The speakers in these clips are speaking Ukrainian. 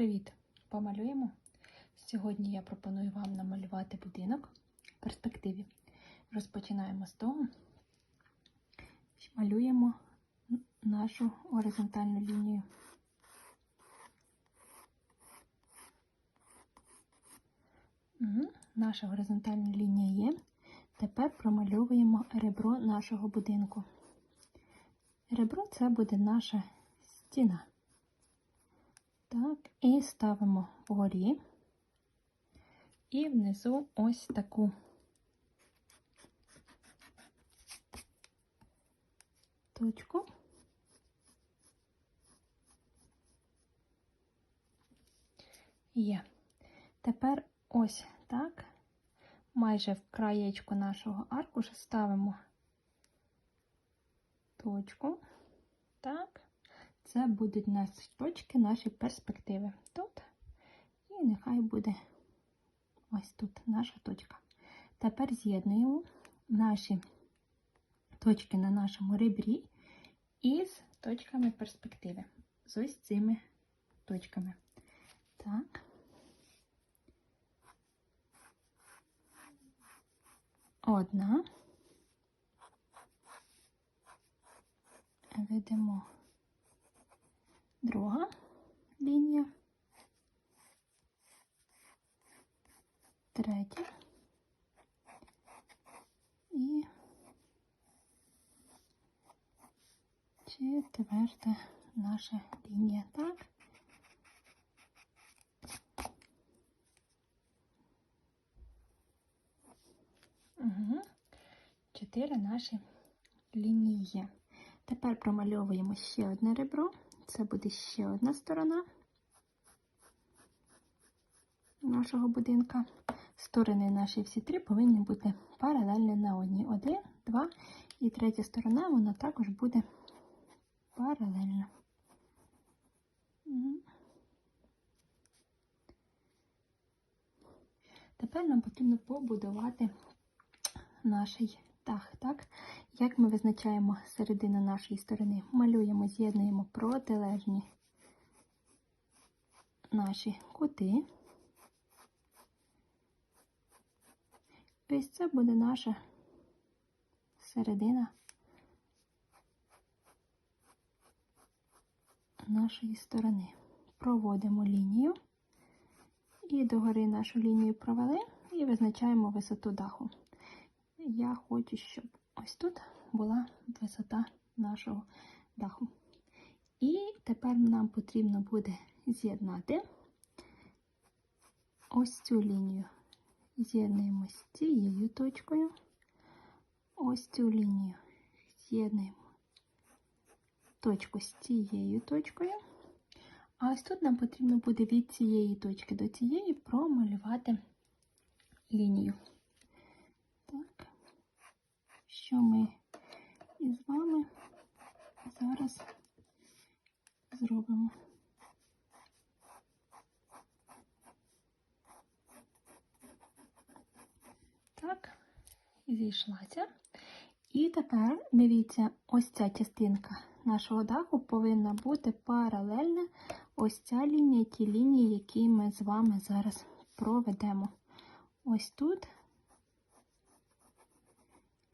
Привіт! Помалюємо. Сьогодні я пропоную вам намалювати будинок в перспективі. Розпочинаємо з того, що малюємо нашу горизонтальну лінію. Угу. Наша горизонтальна лінія є. Тепер промальовуємо ребро нашого будинку. Ребро це буде наша стіна. Так, і ставимо вгорі. І внизу ось таку точку. Є. Тепер ось так, майже в краєчку нашого аркуша ставимо точку. Так. Це будуть наші точки, наші перспективи. Тут. І нехай буде ось тут наша точка. Тепер з'єднуємо наші точки на нашому ребрі із точками перспективи. З ось цими точками. Так. Одна. Ведемо друга лінія, третя і четверта наша лінія, так? Чотири наші лінії. Тепер промальовуємо ще одне ребро. Це буде ще одна сторона нашого будинка. Сторони наші всі три повинні бути паралельні на одній. Один, два і третя сторона, вона також буде паралельна. Тепер нам потрібно побудувати наш дах. Так? Як ми визначаємо середину нашої сторони? Малюємо, з'єднуємо протилежні наші кути. Ось це буде наша середина нашої сторони. Проводимо лінію і догори нашу лінію провели і визначаємо висоту даху я хочу, щоб ось тут була висота нашого даху. І тепер нам потрібно буде з'єднати ось цю лінію. З'єднуємо з цією точкою, ось цю лінію з'єднуємо точку з цією точкою. А ось тут нам потрібно буде від цієї точки до цієї промалювати лінію. Що ми із вами зараз зробимо. Так, зійшлася. І тепер, дивіться, ось ця частинка нашого даху повинна бути паралельна ось ця лінія, ті лінії, які ми з вами зараз проведемо. Ось тут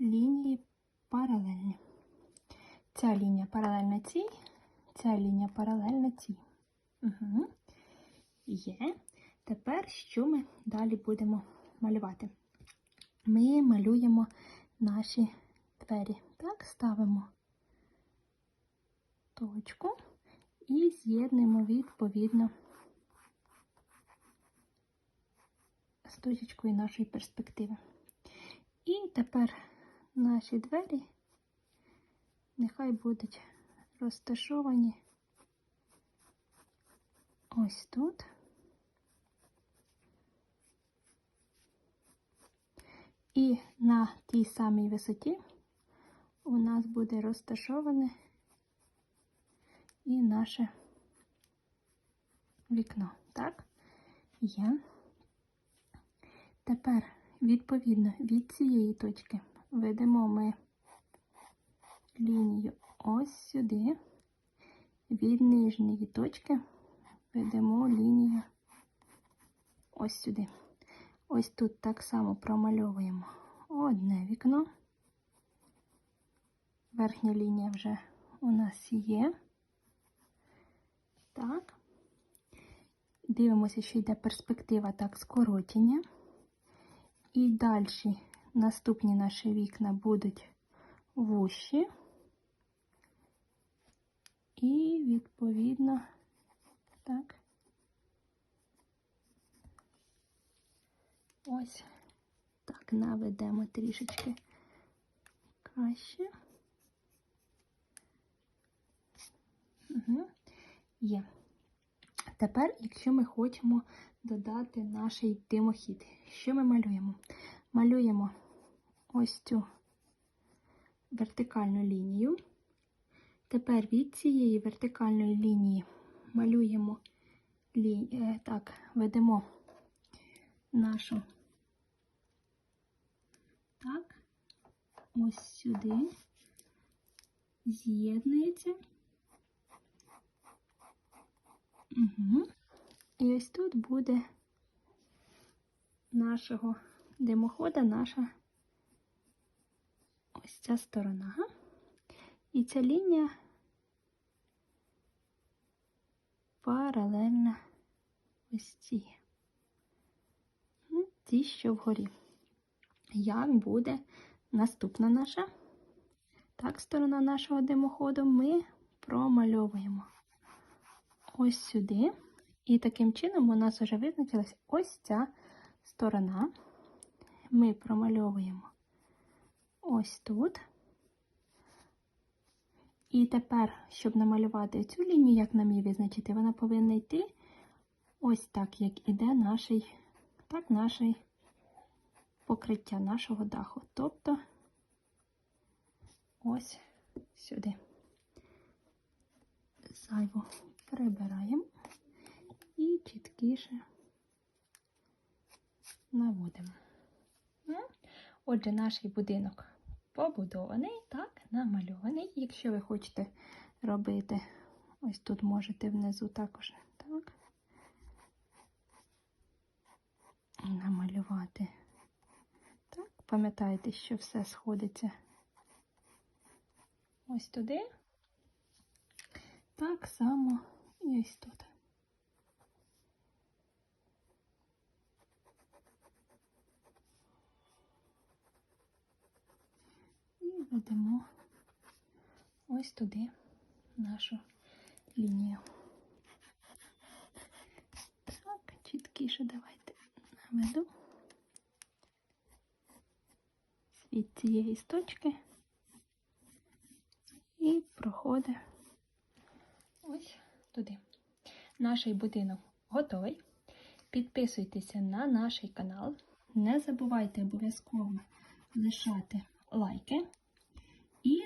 лінії паралельні. Ця лінія паралельна цій, ця лінія паралельна цій. Угу. Є. Тепер що ми далі будемо малювати? Ми малюємо наші двері. Так, ставимо точку і з'єднуємо відповідно з точечкою нашої перспективи. І тепер наші двері нехай будуть розташовані ось тут. І на тій самій висоті у нас буде розташоване і наше вікно. Так? Є. Тепер, відповідно, від цієї точки ведемо ми лінію ось сюди, від нижньої точки ведемо лінію ось сюди. Ось тут так само промальовуємо одне вікно. Верхня лінія вже у нас є. Так. Дивимося, що йде перспектива так скорочення. І далі наступні наші вікна будуть вущі. І відповідно, так. Ось так наведемо трішечки краще. Угу. Є. Тепер, якщо ми хочемо додати наш димохід, що ми малюємо? Малюємо ось цю вертикальну лінію. Тепер від цієї вертикальної лінії малюємо е, так, ведемо нашу так, ось сюди, з'єднується. Угу. І ось тут буде нашого димохода наша ця сторона. І ця лінія паралельна ось цій. Ну, Ті, що вгорі. Як буде наступна наша? Так, сторона нашого димоходу ми промальовуємо ось сюди. І таким чином у нас вже визначилась ось ця сторона. Ми промальовуємо ось тут. І тепер, щоб намалювати цю лінію, як нам її визначити, вона повинна йти ось так, як іде наш, так, покриття нашого даху. Тобто ось сюди. Зайву прибираємо і чіткіше наводимо. Отже, наш будинок побудований, так, намальований. Якщо ви хочете робити, ось тут можете внизу також так, намалювати. Так, пам'ятайте, що все сходиться ось туди. Так само і ось тут. І ведемо ось туди нашу лінію. Так, чіткіше давайте наведу від цієї точки і проходить ось туди. Наш будинок готовий. Підписуйтеся на наш канал. Не забувайте обов'язково лишати лайки.